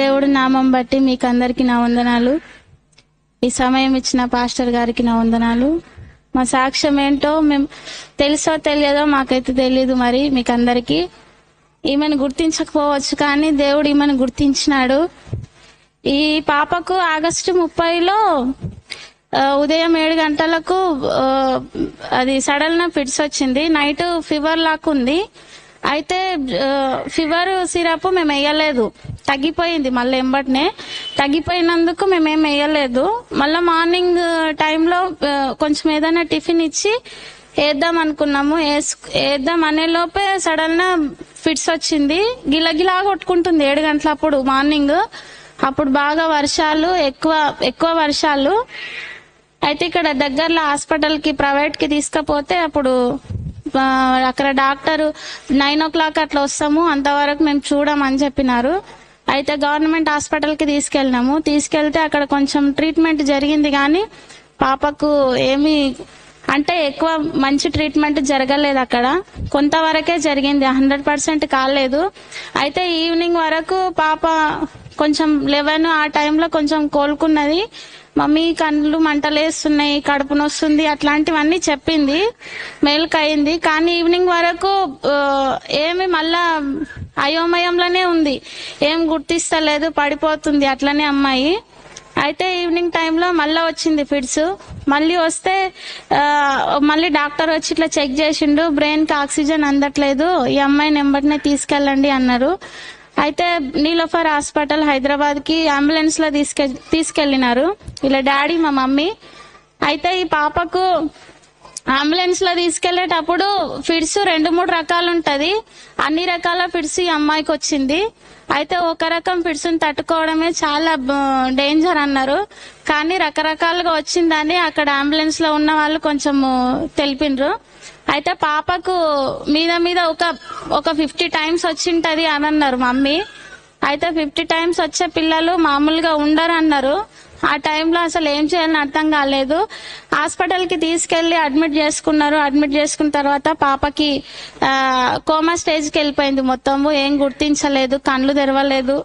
దేవుడి నామం బట్టి మీకు అందరికి నా వందనాలు. ఈ సమయం ఇచ్చిన పాస్టర్ గారికి నా వందనాలు. మా సాక్ష్యం ఏంటో మేము తెలుసో తెలియదో మాకైతే తెలియదు మరి మీకు అందరికి ఈమెను గుర్తించకపోవచ్చు కానీ దేవుడు ఈమెను గుర్తించినాడు. ఈ పాపకు ఆగస్టు ముప్పైలో ఉదయం ఏడు గంటలకు అది సడన్ ఫిట్స్ వచ్చింది. నైట్ ఫీవర్ లాక్ ఉంది అయితే ఫీవర్ సిరప్ మేము వేయలేదు. తగ్గిపోయింది మళ్ళీ ఎంబట్నే. తగ్గిపోయినందుకు మేమేం వేయలేదు. మళ్ళీ మార్నింగ్ టైంలో కొంచెం ఏదైనా టిఫిన్ ఇచ్చి వేద్దాం అనుకున్నాము. వేస్- వేద్దాం అనే లోపే సడన్గా ఫిట్స్ వచ్చింది. గిలగిలా కొట్టుకుంటుంది ఏడు గంటలప్పుడు మార్నింగ్. అప్పుడు బాగా వర్షాలు ఎక్కువ ఎక్కువ వర్షాలు. అయితే ఇక్కడ దగ్గరలో హాస్పిటల్కి ప్రైవేట్కి తీసుకపోతే అప్పుడు అక్కడ డాక్టర్ నైన్ ఓ క్లాక్ అట్లా వస్తాము అంతవరకు మేము చూడమని చెప్పినారు. అయితే గవర్నమెంట్ హాస్పిటల్కి తీసుకెళ్ళినాము. తీసుకెళ్తే అక్కడ కొంచెం ట్రీట్మెంట్ జరిగింది కానీ పాపకు ఏమీ అంటే ఎక్కువ మంచి ట్రీట్మెంట్ జరగలేదు అక్కడ. కొంతవరకే జరిగింది హండ్రెడ్ పర్సెంట్ కాలేదు. అయితే ఈవినింగ్ వరకు పాప కొంచెం లెవెన్ ఆ టైంలో కొంచెం కోలుకున్నది. మమ్మీ కళ్ళు మంటలేస్తున్నాయి కడుపు నొస్తుంది అట్లాంటివన్నీ చెప్పింది. అయింది. కానీ ఈవినింగ్ వరకు ఏమి మళ్ళా అయోమయంలోనే ఉంది. ఏం గుర్తిస్తలేదు పడిపోతుంది అట్లనే అమ్మాయి. అయితే ఈవినింగ్ టైంలో మళ్ళీ వచ్చింది ఫిడ్స్ మళ్ళీ వస్తే మళ్ళీ డాక్టర్ వచ్చి ఇట్లా చెక్ చేసిండు. బ్రెయిన్కి ఆక్సిజన్ అందట్లేదు. ఈ అమ్మాయిని ఎంబటినే తీసుకెళ్ళండి అన్నారు. అయితే నీలోఫర్ హాస్పిటల్ హైదరాబాద్కి అంబులెన్స్లో తీసుకె తీసుకెళ్ళినారు. ఇలా డాడీ మా మమ్మీ. అయితే ఈ పాపకు అంబులెన్స్లో తీసుకెళ్ళేటప్పుడు ఫిడ్స్ రెండు మూడు రకాలు ఉంటది అన్ని రకాల ఫిడ్స్ ఈ అమ్మాయికి వచ్చింది అయితే ఒక రకం ఫిడ్స్ తట్టుకోవడమే చాలా డేంజర్ అన్నారు. కానీ రకరకాలుగా వచ్చిందని అక్కడ అంబులెన్స్లో ఉన్న వాళ్ళు కొంచెము తెలిపిండ్రు. అయితే పాపకు మీద మీద ఒక ఒక ఫిఫ్టీ టైమ్స్ వచ్చింటది అని అన్నారు మమ్మీ. అయితే ఫిఫ్టీ టైమ్స్ వచ్చే పిల్లలు మామూలుగా ఉండరు అన్నారు. ఆ టైంలో అసలు ఏం చేయాలని అర్థం కాలేదు. హాస్పిటల్కి తీసుకెళ్ళి అడ్మిట్ చేసుకున్నారు. అడ్మిట్ చేసుకున్న తర్వాత పాపకి కోమా స్టేజ్కి వెళ్ళిపోయింది మొత్తము. ఏం గుర్తించలేదు కళ్ళు తెరవలేదు.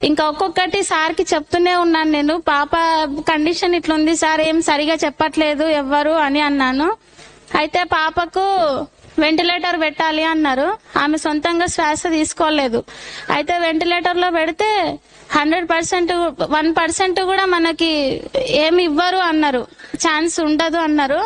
ఇంకా ఒక్కొక్కటి సార్కి చెప్తూనే ఉన్నాను నేను. పాప కండిషన్ ఇట్లుంది సార్ ఏం సరిగా చెప్పట్లేదు ఎవ్వరు అని అన్నాను. అయితే పాపకు వెంటిలేటర్ పెట్టాలి అన్నారు. ఆమె సొంతంగా శ్వాస తీసుకోలేదు. అయితే వెంటిలేటర్లో పెడితే హండ్రెడ్ పర్సెంట్ వన్ పర్సెంట్ కూడా మనకి ఏమి ఇవ్వరు అన్నారు. ఛాన్స్ ఉండదు అన్నారు.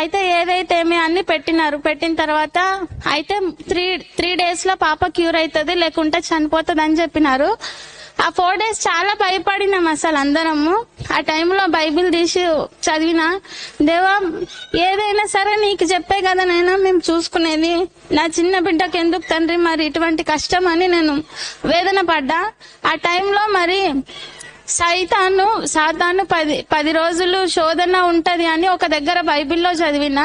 అయితే ఏదైతే ఏమి అన్ని పెట్టినారు. పెట్టిన తర్వాత అయితే త్రీ త్రీ డేస్లో పాప క్యూర్ అవుతుంది లేకుంటే చనిపోతుంది అని చెప్పినారు. ఆ ఫోర్ డేస్ చాలా భయపడినాం అసలు అందరము. ఆ టైంలో బైబిల్ తీసి చదివిన దేవా ఏదైనా సరే నీకు చెప్పే కదా నైనా మేము చూసుకునేది. నా చిన్న బిడ్డకి ఎందుకు తండ్రి మరి ఇటువంటి కష్టం అని నేను వేదన పడ్డా. ఆ టైంలో మరి సైతాను సాతాను పది పది రోజులు శోధన ఉంటది అని ఒక దగ్గర బైబిల్లో చదివిన.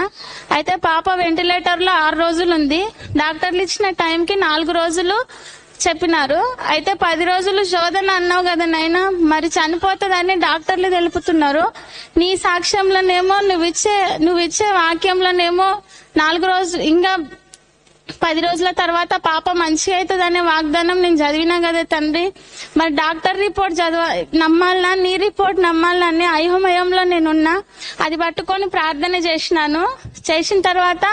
అయితే పాప వెంటిలేటర్లో ఆరు రోజులు ఉంది డాక్టర్లు ఇచ్చిన టైంకి నాలుగు రోజులు చెప్పినారు. అయితే పది రోజులు శోధన అన్నావు కదా నైనా మరి చనిపోతుందని డాక్టర్లు తెలుపుతున్నారు. నీ సాక్ష్యంలోనేమో నువ్వు ఇచ్చే నువ్వు ఇచ్చే వాక్యంలోనేమో నాలుగు రోజులు ఇంకా పది రోజుల తర్వాత పాప మంచిగా అవుతుందనే వాగ్దానం నేను చదివినా కదా తండ్రి. మరి డాక్టర్ రిపోర్ట్ చదవ నమ్మాలనా? నీ రిపోర్ట్ నమ్మాలనా? అని అయోమయంలో నేనున్నా. అది పట్టుకొని ప్రార్థన చేసినాను. చేసిన తర్వాత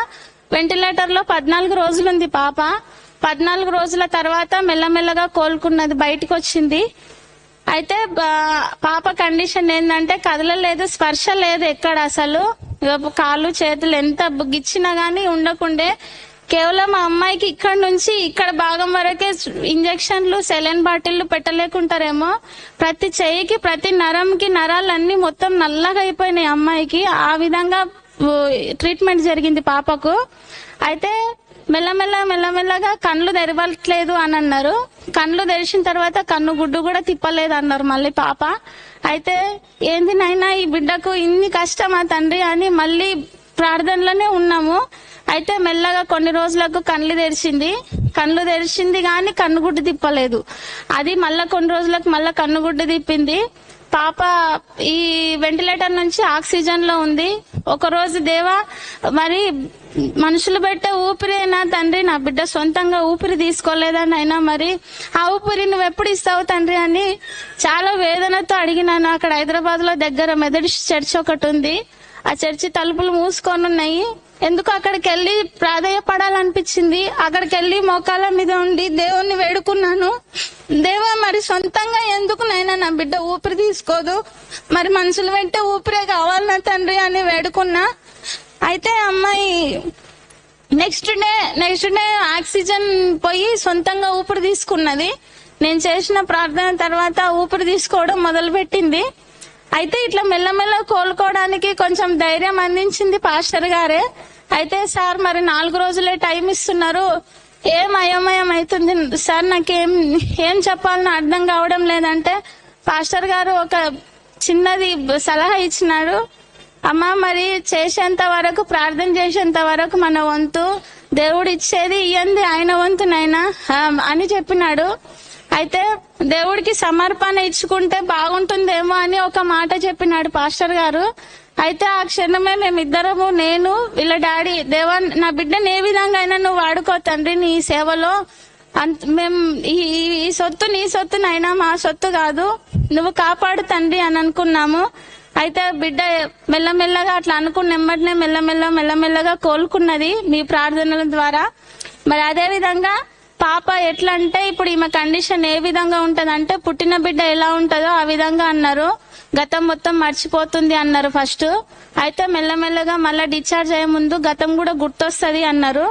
వెంటిలేటర్లో పద్నాలుగు రోజులు ఉంది పాప. పద్నాలుగు రోజుల తర్వాత మెల్లమెల్లగా కోలుకున్నది బయటకు వచ్చింది అయితే బా- పాప కండిషన్ ఏంటంటే కదలలేదు స్పర్శ లేదు ఎక్కడ అసలు. కాళ్ళు చేతులు ఎంత గిచ్చినా గానీ ఉండకుండే. కేవలం ఆ అమ్మాయికి ఇక్కడ నుంచి ఇక్కడ భాగం వరకే ఇంజక్షన్లు సెలైన్ బాటిల్లు పెట్టలేకుంటారేమో. ప్రతి చెయ్యికి ప్రతి నరంకి నరాలన్నీ మొత్తం నల్లగా అయిపోయినాయి అమ్మాయికి. ఆ విధంగా ట్రీట్మెంట్ జరిగింది పాపకు. అయితే మెల్లమెల్ల మెల్లమెల్లగా కళ్ళు తెరవట్లేదు అని అన్నారు. కళ్ళు తెరిచిన తర్వాత కన్ను గుడ్డు కూడా తిప్పలేదు అన్నారు మళ్ళీ పాప. అయితే ఏంది నైనా ఈ బిడ్డకు ఇన్ని కష్టమా తండ్రి అని మళ్ళీ ప్రార్థనలోనే ఉన్నాము. అయితే మెల్లగా కొన్ని రోజులకు కళ్ళు తెరిచింది. కళ్ళు తెరిచింది కానీ కన్నుగుడ్డు తిప్పలేదు. అది మళ్ళా కొన్ని రోజులకు మళ్ళా కన్నుగుడ్డు తిప్పింది. పాప ఈ వెంటిలేటర్ నుంచి ఆక్సిజన్లో ఉంది. ఒక రోజు దేవా మరి మనుషులు పెట్టే ఊపిరేనా తండ్రి నా బిడ్డ సొంతంగా ఊపిరి తీసుకోలేదని అయినా మరి ఆ ఊపిరి నువ్వు ఎప్పుడు ఇస్తావు తండ్రి అని చాలా వేదనతో అడిగినాను. అక్కడ హైదరాబాద్లో దగ్గర మెదడి చర్చ్ ఒకటి ఉంది. ఆ చర్చి తలుపులు మూసుకొని ఉన్నాయి. ఎందుకు అక్కడికి వెళ్ళి ప్రాధాయపడాలనిపించింది? అక్కడికి వెళ్ళి మోకాల మీద ఉండి దేవుణ్ణి వేడుకున్నాను. దేవా మరి సొంతంగా ఎందుకు నైనా నా బిడ్డ ఊపిరి తీసుకోదు? మరి మనుషులు వెంటే ఊపిరే కావాలి నా తండ్రి అని వేడుకున్నా. అయితే అమ్మాయి next day next day oxygen పోయి సొంతంగా ఊపిరి తీసుకున్నది. నేను చేసిన ప్రార్థన తర్వాత ఊపిరి తీసుకోవడం మొదలు పెట్టింది అయితే ఇట్లా మెల్లమెల్ల కోలుకోవడానికి కొంచెం ధైర్యం అందించింది పాస్టర్ గారే. అయితే సార్ మరి నాలుగు రోజులే టైం ఇస్తున్నారు. ఏం అయోమయం అవుతుంది? సార్ నాకేం ఏం చెప్పాలని అర్థం కావడం లేదంటే పాస్టర్ గారు ఒక చిన్నది సలహా ఇచ్చినాడు. అమ్మ మరి చేసేంత వరకు ప్రార్థన చేసేంత వరకు మన వంతు దేవుడు ఇచ్చేది ఇయ్యంది ఆయన వంతునైనా అని చెప్పినాడు. అయితే దేవుడికి సమర్పణ ఇచ్చుకుంటే బాగుంటుందేమో అని ఒక మాట చెప్పినాడు పాస్టర్ గారు. అయితే ఆ క్షణమే మేమిద్దరము నేను వీళ్ళ డాడీ దేవా నా బిడ్డను ఏ విధంగా అయినా నువ్వు వాడుకో తండ్రి నీ సేవలో. అంత మేము ఈ ఈ- ఈ సొత్తు నీ సొత్తు నైనా మా సొత్తు కాదు నువ్వు కాపాడు తండ్రి అని అనుకున్నాము. అయితే బిడ్డ మెల్లమెల్లగా అట్లా అనుకున్న వెంబటనే మెల్లమెల్ల మెల్లమెల్లగా కోలుకున్నది మీ ప్రార్థనల ద్వారా. మరి అదే విధంగా పాప ఎట్లా అంటే ఇప్పుడు ఈమె కండిషన్ ఏ విధంగా ఉంటదంటే పుట్టిన బిడ్డ ఎలా ఉంటుందో ఆ విధంగా అన్నారు. గతం మొత్తం మర్చిపోతుంది అన్నారు ఫస్ట్. అయితే మెల్లమెల్లగా మళ్ళీ డిశ్చార్జ్ అయ్యే ముందు గతం కూడా గుర్తొస్తుంది అన్నారు.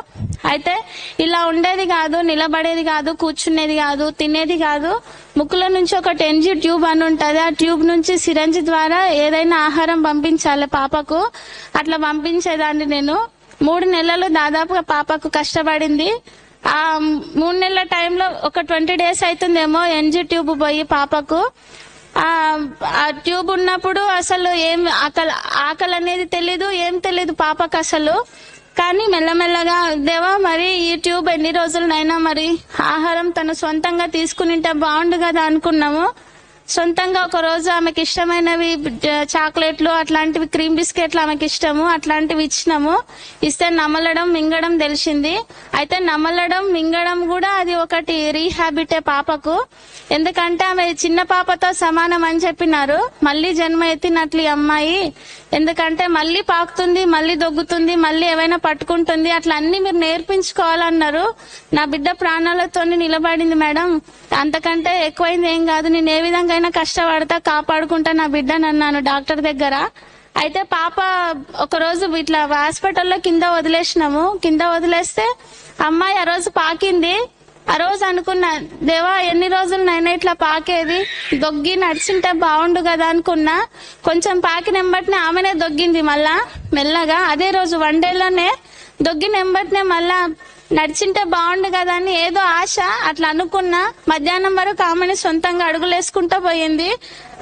అయితే ఇలా ఉండేది కాదు నిలబడేది కాదు కూర్చునేది కాదు తినేది కాదు. ముక్కుల నుంచి ఒక టెన్జీ ట్యూబ్ అని ఉంటుంది. ఆ ట్యూబ్ నుంచి సిరంజ్ ద్వారా ఏదైనా ఆహారం పంపించాలి పాపకు. అట్లా పంపించేదాన్ని నేను. మూడు నెలలు దాదాపుగా పాపకు కష్టపడింది. ఆ మూడు నెలల టైంలో ఒక ట్వంటీ డేస్ అవుతుందేమో ఎన్జీ ట్యూబ్ పోయి పాపకు. ఆ ట్యూబ్ ఉన్నప్పుడు అసలు ఏం ఆకలి ఆకలి అనేది తెలీదు ఏం తెలీదు పాపకు అసలు. కానీ మెల్లమెల్లగా దేవా మరి ఈ ట్యూబ్ ఎన్ని రోజులనైనా మరి ఆహారం తను సొంతంగా తీసుకునింటే బాగుండు కదా అనుకున్నాము. సొంతంగా ఒక రోజు ఆమెకి ఇష్టమైనవి చాక్లెట్లు అట్లాంటివి క్రీమ్ బిస్కెట్లు ఆమెకి ఇష్టము అట్లాంటివి ఇచ్చినాము. ఇస్తే నమలడం మింగడం తెలిసింది. అయితే నమలడం మింగడం కూడా అది ఒకటి రీహాబిటే పాపకు. ఎందుకంటే ఆమె చిన్న పాపతో సమానం అని చెప్పినారు. మళ్ళీ జన్మ ఎత్తినట్లు ఈ అమ్మాయి. ఎందుకంటే మళ్ళీ పాకుతుంది మళ్ళీ దొగ్గుతుంది మళ్ళీ ఏవైనా పట్టుకుంటుంది. అట్లా అన్ని మీరు నేర్పించుకోవాలన్నారు. నా బిడ్డ ప్రాణాలతో నిలబడింది మేడం. అంతకంటే ఎక్కువైంది ఏం కాదు. నేను ఏ విధంగా అయినా కష్టపడతా కాపాడుకుంటా నా బిడ్డని అన్నాను డాక్టర్ దగ్గర. అయితే పాప ఒక రోజు ఇట్లా హాస్పిటల్లో కింద వదిలేసినాము. కింద వదిలేస్తే అమ్మాయి ఆ రోజు పాకింది. ఆ రోజు అనుకున్నా దేవా ఎన్ని రోజులు నైనా ఇట్లా పాకేది? దొగ్గి నడిచింటే బాగుండు కదా అనుకున్నా. కొంచెం పాకిన వెంబటనే ఆమెనే దొగ్గింది మళ్ళా మెల్లగా. అదే రోజు వన్ డేలోనే దొగ్గిన వెంబటనే మళ్ళా నడిచింటే బాగుండు కదా అని ఏదో ఆశ అట్లా అనుకున్నా. మధ్యాహ్నం వరకు ఆమెని సొంతంగా అడుగులేసుకుంటూ పోయింది.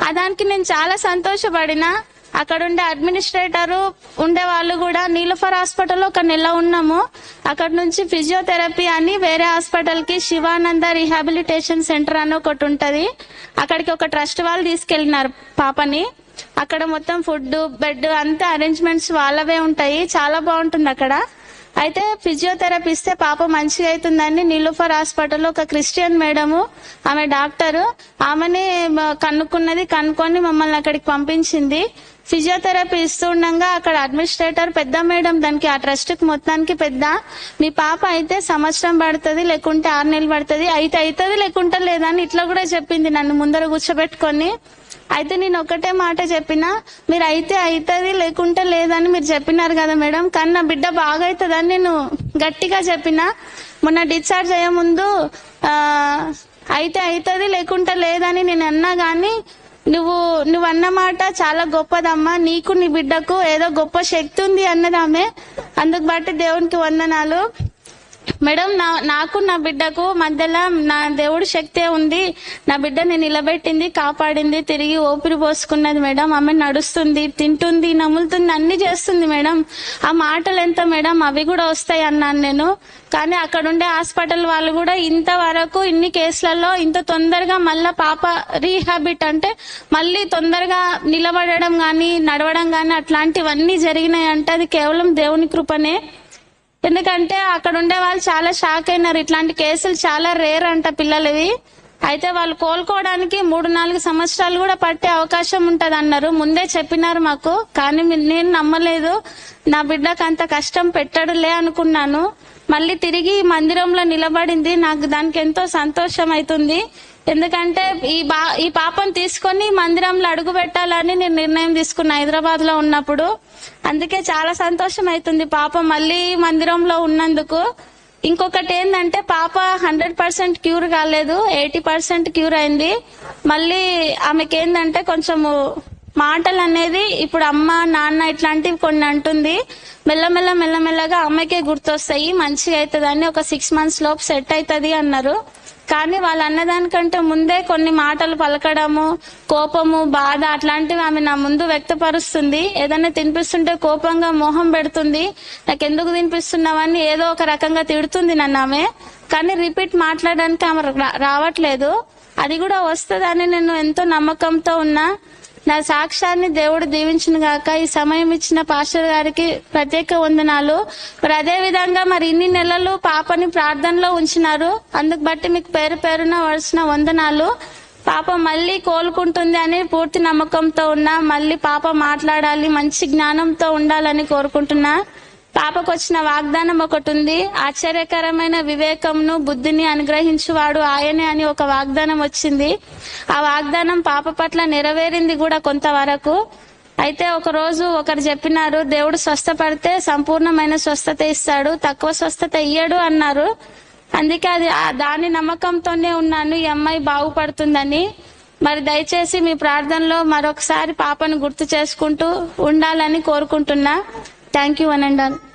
ఆ దానికి నేను చాలా సంతోషపడిన. అక్కడ ఉండే అడ్మినిస్ట్రేటర్ ఉండే వాళ్ళు కూడా నీలఫర్ హాస్పిటల్లో ఒక నెల ఉన్నాము. అక్కడ నుంచి ఫిజియోథెరపీ అని వేరే హాస్పిటల్కి శివానంద రీహాబిలిటేషన్ సెంటర్ అని ఒకటి ఉంటది. అక్కడికి ఒక ట్రస్ట్ వాళ్ళు తీసుకెళ్ళినారు పాపని. అక్కడ మొత్తం ఫుడ్ బెడ్ అంతా అరేంజ్మెంట్స్ వాళ్ళవే ఉంటాయి. చాలా బాగుంటుంది అక్కడ. అయితే ఫిజియోథెరపీ ఇస్తే పాప మంచిగా అవుతుందని నీలోఫర్ హాస్పిటల్ ఒక క్రిస్టియన్ మేడము ఆమె డాక్టర్ ఆమెని కనుక్కున్నది కనుక్కొని మమ్మల్ని అక్కడికి పంపించింది. ఫిజియోథెరపీ ఇస్తుండగా అక్కడ అడ్మినిస్ట్రేటర్ పెద్ద మేడం దానికి ఆ ట్రస్ట్కి మొత్తానికి పెద్ద. మీ పాప అయితే సంవత్సరం పడుతుంది లేకుంటే ఆరు నెలలు పడుతుంది. అయితే అవుతుంది లేకుంటే లేదని ఇట్లా కూడా చెప్పింది నన్ను ముందర కూర్చోబెట్టుకొని. అయితే నేను ఒకటే మాట చెప్పిన మీరు అయితే అవుతుంది లేకుంటే లేదని మీరు చెప్పినారు కదా మేడం. కానీ నా బిడ్డ బాగా అవుతుందని నేను గట్టిగా చెప్పిన. మొన్న డిశ్చార్జ్ అయ్యే ముందు ఆ, అయితే అవుతుంది లేకుంటే లేదని నేను అన్నా కానీ నువ్వు నువ్వు అన్న మాట చాలా గొప్పదమ్మా. నీకు నీ బిడ్డకు ఏదో గొప్ప శక్తి ఉంది అన్నది ఆమె అందుకు బట్టి దేవునికి వందనాలు. మేడం నా నాకు నా బిడ్డకు మధ్యలో నా దేవుడు శక్తే ఉంది. నా బిడ్డని నిలబెట్టింది కాపాడింది తిరిగి ఊపిరి పోసుకున్నది మేడం. ఆమె నడుస్తుంది తింటుంది నములుతుంది అన్ని చేస్తుంది మేడం. ఆ మాటలు ఎంత మేడం? అవి కూడా వస్తాయి అన్నాను నేను. కానీ అక్కడ ఉండే హాస్పిటల్ వాళ్ళు కూడా ఇంతవరకు ఇన్ని కేసులలో ఇంత తొందరగా మళ్ళా పాప రీహాబిట్ అంటే మళ్ళీ తొందరగా నిలబడడం కానీ నడవడం కానీ అట్లాంటివన్నీ జరిగినాయి అంటే అది కేవలం దేవుని కృపనే. ఎందుకంటే అక్కడ ఉండే వాళ్ళు చాలా షాక్ అయినారు. ఇట్లాంటి కేసులు చాలా రేర్ అంట పిల్లలవి. అయితే వాళ్ళు కోలుకోవడానికి మూడు నాలుగు సంవత్సరాలు కూడా పట్టే అవకాశం ఉంటది అన్నారు ముందే చెప్పినారు మాకు. కానీ నేను నమ్మలేదు. నా బిడ్డకు అంత కష్టం పెట్టడులే అనుకున్నాను. మళ్ళీ తిరిగి మందిరంలో నిలబడింది. నాకు దానికి ఎంతో సంతోషం అవుతుంది ఎందుకంటే ఈ బా ఈ పాపను తీసుకొని మందిరంలో అడుగు పెట్టాలని నేను నిర్ణయం తీసుకున్నా హైదరాబాద్లో ఉన్నప్పుడు. అందుకే చాలా సంతోషం అవుతుంది పాప మళ్ళీ మందిరంలో ఉన్నందుకు. ఇంకొకటి ఏంటంటే పాప హండ్రెడ్ పర్సెంట్ క్యూర్ కాలేదు ఎయిటీ పర్సెంట్ క్యూర్ అయింది. మళ్ళీ ఆమెకి ఏంటంటే కొంచెము మాటలు అనేది ఇప్పుడు అమ్మ నాన్న ఇట్లాంటివి కొన్ని అంటుంది. మెల్లమెల్ల మెల్లమెల్లగా అమ్మకే గుర్తొస్తాయి మంచిగా అవుతుందని ఒక సిక్స్ మంత్స్ లోపు సెట్ అవుతుంది అన్నారు. కానీ వాళ్ళు అన్నదానికంటే ముందే కొన్ని మాటలు పలకడము కోపము బాధ అట్లాంటివి ఆమె నా ముందు వ్యక్తపరుస్తుంది. ఏదైనా తినిపిస్తుంటే కోపంగా మోహం పెడుతుంది. నాకు ఎందుకు తినిపిస్తున్నావని ఏదో ఒక రకంగా తిడుతుంది నన్ను ఆమె. కానీ రిపీట్ మాట్లాడడానికి ఆమె రా- రావట్లేదు. అది కూడా వస్తుందని నేను ఎంతో నమ్మకంతో ఉన్నా. నా సాక్ష్యాన్ని దేవుడు దీవించిన గాక. ఈ సమయం ఇచ్చిన పాస్టర్ గారికి ప్రత్యేక వందనాలు. మరి అదే విధంగా మరి ఇన్ని నెలలు పాపని ప్రార్థనలో ఉంచినారు. అందుకు బట్టి మీకు పేరు పేరున వలసిన వందనాలు. పాప మళ్ళీ కోలుకుంటుంది అని పూర్తి నమ్మకంతో ఉన్నా మళ్ళీ పాప మాట్లాడాలి మంచి జ్ఞానంతో ఉండాలని కోరుకుంటున్నా. పాపకు వచ్చిన వాగ్దానం ఒకటి ఉంది ఆశ్చర్యకరమైన వివేకంను బుద్ధిని అనుగ్రహించువాడు ఆయనే అని ఒక వాగ్దానం వచ్చింది. ఆ వాగ్దానం పాప పట్ల నెరవేరింది కూడా కొంతవరకు. అయితే ఒక రోజు ఒకరు చెప్పినారు దేవుడు స్వస్థపడితే సంపూర్ణమైన స్వస్థత ఇస్తాడు తక్కువ స్వస్థత ఇయ్యడు అన్నారు. అందుకే అది దాని నమ్మకంతోనే ఉన్నాను ఈ అమ్మాయి బాగుపడుతుందని. మరి దయచేసి మీ ప్రార్థనలో మరొకసారి పాపను గుర్తు చేసుకుంటూ ఉండాలని కోరుకుంటున్నా. Thank you, one and done.